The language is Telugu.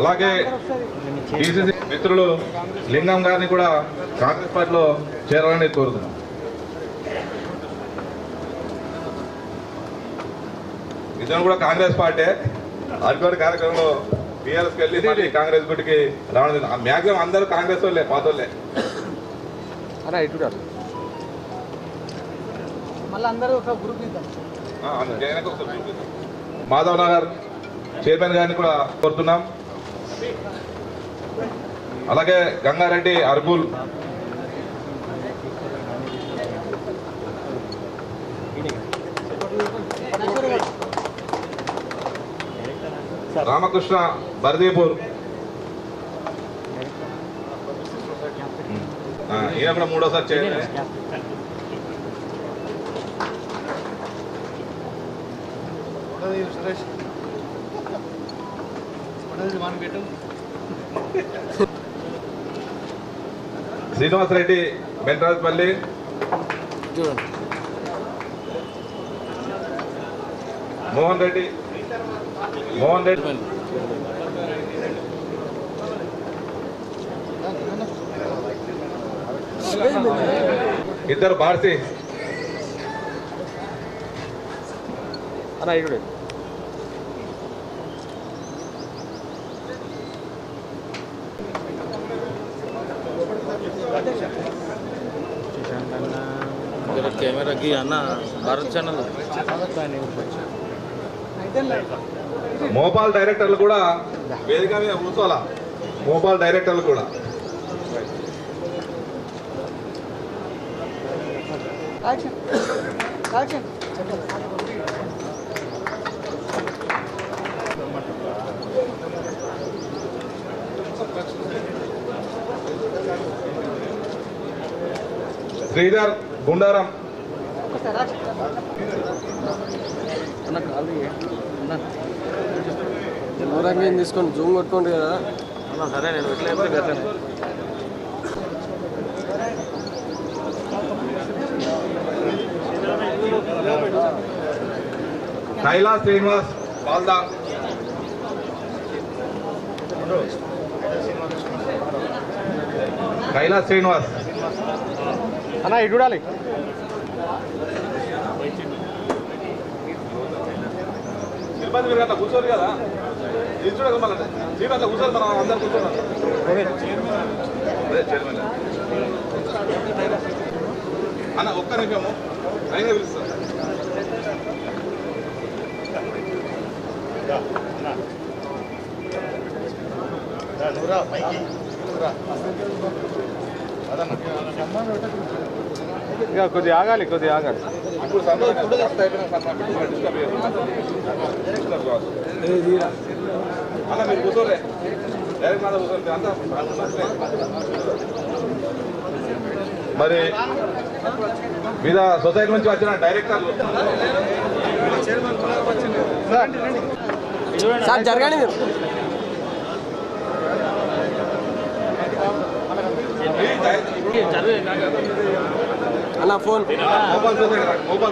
అలాగే పిసిసి మిత్రులు లింగం గారిని కూడా కాంగ్రెస్ పార్టీలో చేరాలని కోరుతున్నాం. ఇద్దరు కూడా కాంగ్రెస్ పార్టీ. అటువంటి కార్యక్రమంలో టీఆర్ఎస్కి వెళ్ళి కాంగ్రెస్ గుడికి రావడం మ్యాక్సిమం అందరూ కాంగ్రెస్ వాళ్ళే పాత వాళ్ళే. అలా ఇటు మాధవ్ నగర్ చైర్మన్ గారిని కూడా కోరుతున్నాం. అలాగే గంగారెడ్డి అర్బుల్. రామకృష్ణ బర్దీపూర్. ఆ, ఈయన కూడా మూడోసారి chairman. సురేష్ వన్ పెట్టు శ్రీనివాసరెడ్డి మెంట్రాజ్పల్లి చూడండి మోహన్ రెడ్డి మోహన్ రెడ్డి ఇద్దరు భారతి అన్న ఇటు కెమెరాకి అన్న భారత్ ఛానల్ మోపాల్ డైరెక్టర్లు కూడా వేదిక మీద కూర్చోాల మోపాల్ డైరెక్టర్లు కూడా Thank you. శ్రీధర్ గుండారం. కాలు దూరంగా ఏం తీసుకొని జూమ్ కొట్టుకోండి కదా. అన్న సరే నేను పెట్టలేదు కైలాస్ శ్రీనివాస్ పాల్దా కైలాస్ శ్రీనివాస్. అన్న ఇటు చూడాలి తిరుపతి మీరు అట్లా కూర్చోరు కదా ఇది చూడక మళ్ళీ సీట్ అట్లా కూర్చోరు మనం అందరు కూర్చోరు అదే చైర్మన్ అన్న ఒక్క నిమిషము అయినా పిలుస్తాను ఇక కొద్దిగా ఆగాలి కొద్దిగా ఆగాలి. మీరు కూర్చోలే. డైరెక్ట్ అంతా మరి మీద సొసైటీ నుంచి వచ్చిన డైరెక్టర్లు? సార్ జరగండి మీరు అన్న ఫోన్ మోబాల్ సొసైటీ మోబాల్